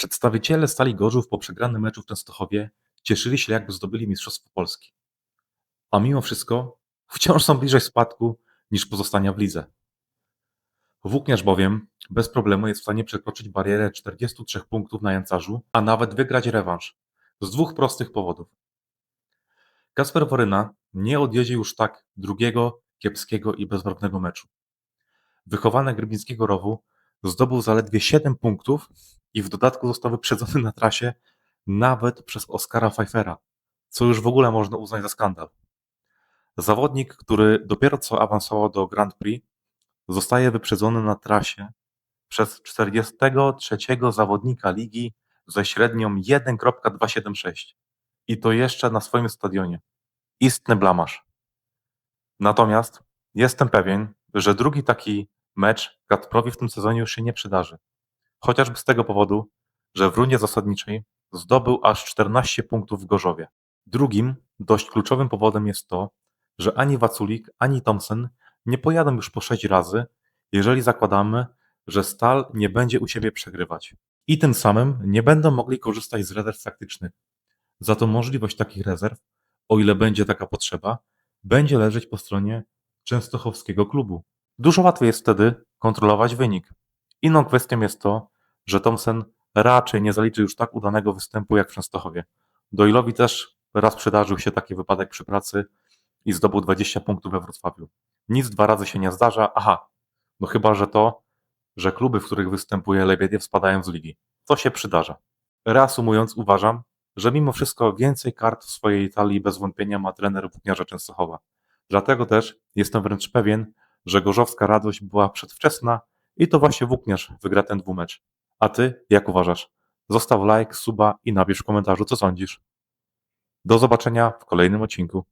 Przedstawiciele Stali Gorzów po przegranym meczu w Częstochowie cieszyli się jakby zdobyli Mistrzostwo Polski. A mimo wszystko wciąż są bliżej spadku niż pozostania w lidze. Włókniarz bowiem bez problemu jest w stanie przekroczyć barierę 43 punktów na Jancarzu, a nawet wygrać rewanż. Z dwóch prostych powodów. Kasper Woryna nie odjedzie już tak drugiego kiepskiego i bezbarwnego meczu. Wychowanek Grybińskiego Rowu zdobył zaledwie 7 punktów i w dodatku został wyprzedzony na trasie nawet przez Oskara Pfeiffera, co już w ogóle można uznać za skandal. Zawodnik, który dopiero co awansował do Grand Prix, zostaje wyprzedzony na trasie przez 43 zawodnika ligi ze średnią 1.276 i to jeszcze na swoim stadionie. Istny blamasz. Natomiast jestem pewien, że drugi taki mecz Kacprowi w tym sezonie już się nie przydarzy. Chociażby z tego powodu, że w rundzie zasadniczej zdobył aż 14 punktów w Gorzowie. Drugim, dość kluczowym powodem jest to, że ani Waculik, ani Thompson nie pojadą już po 6 razy, jeżeli zakładamy, że Stal nie będzie u siebie przegrywać. I tym samym nie będą mogli korzystać z rezerw taktycznych. Za to możliwość takich rezerw, o ile będzie taka potrzeba, będzie leżeć po stronie częstochowskiego klubu. Dużo łatwiej jest wtedy kontrolować wynik. Inną kwestią jest to, że Thompson raczej nie zaliczy już tak udanego występu jak w Częstochowie. Doyle'owi też raz przydarzył się taki wypadek przy pracy i zdobył 20 punktów we Wrocławiu. Nic dwa razy się nie zdarza, aha, no chyba, że to, że kluby, w których występuje Lebediew spadają z ligi. To się przydarza. Reasumując, uważam, że mimo wszystko więcej kart w swojej talii bez wątpienia ma trener Włókniarza Częstochowa. Dlatego też jestem wręcz pewien, że gorzowska radość była przedwczesna i to właśnie Włókniarz wygra ten dwumecz. A ty, jak uważasz? Zostaw like, suba i napisz w komentarzu, co sądzisz. Do zobaczenia w kolejnym odcinku.